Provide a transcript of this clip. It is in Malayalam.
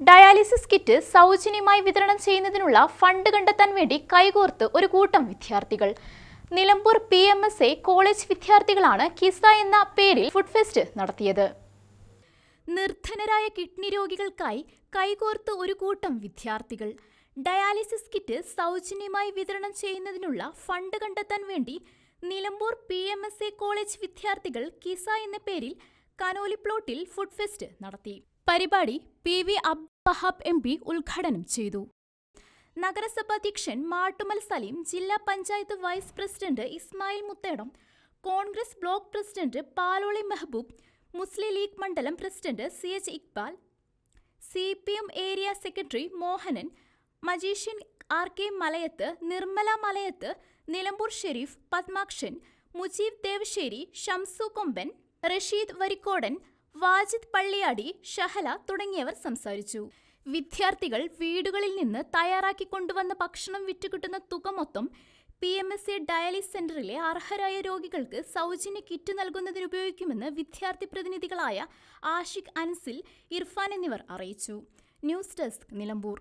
ഡയാലിസിസ് കിറ്റ് സൗജന്യമായി വിതരണം ചെയ്യുന്നതിനുള്ള ഫണ്ട് കണ്ടെത്താൻ വേണ്ടി കൈകോർത്ത് ഒരു കൂട്ടം വിദ്യാർത്ഥികൾ. Nilambur P M S A college വിദ്യാർത്ഥികളാണ് കിസ എന്ന പേരിൽ ഫുഡ് ഫെസ്റ്റ് നടത്തിയത്. നിർധനരായ കിഡ്നി രോഗികൾക്കായി കൈകോർത്ത് ഒരു കൂട്ടം വിദ്യാർത്ഥികൾ. ഡയാലിസിസ് കിറ്റ് സൗജന്യമായി വിതരണം ചെയ്യുന്നതിനുള്ള ഫണ്ട് കണ്ടെത്താൻ വേണ്ടി Nilambur P M S A college വിദ്യാർത്ഥികൾ കിസ എന്ന പേരിൽ കനോലി പ്ലോട്ടിൽ ഫുഡ് ഫെസ്റ്റ് നടത്തി. പരിപാടി P V Abbahab M P ഉദ്ഘാടനം ചെയ്തു. നഗരസഭാധ്യക്ഷൻ മാട്ടുമൽ സലീം ജില്ലാ panchayat vice president Ismail Muthedam Congress block president Paloli Mehaboob Muslim League മണ്ഡലം president C H Iqbal C P M area secretary Mohanan magician R K Malayath Nirmala Malayath Nilambur Shareef Padmakshan Mujeeb Devasseri Shamsu Komban Rasheed Varikkodan Wajid Palliyadi Shahala തുടങ്ങിയവർ സംസാരിച്ചു. വിദ്യാർത്ഥികൾ വീടുകളിൽ നിന്ന് തയ്യാറാക്കി കൊണ്ടുവന്ന ഭക്ഷണം വിറ്റുകിട്ടുന്ന തുക മൊത്തം P M S A dialysis സെന്ററിലെ അർഹരായ രോഗികൾക്ക് സൗജന്യ കിറ്റ് നൽകുന്നതിന് ഉപയോഗിക്കുമെന്ന് വിദ്യാർത്ഥി പ്രതിനിധികളായ ആഷിഖ് അൻസിൽ ഇർഫാൻ എന്നിവർ അറിയിച്ചു. News desk Nilambur.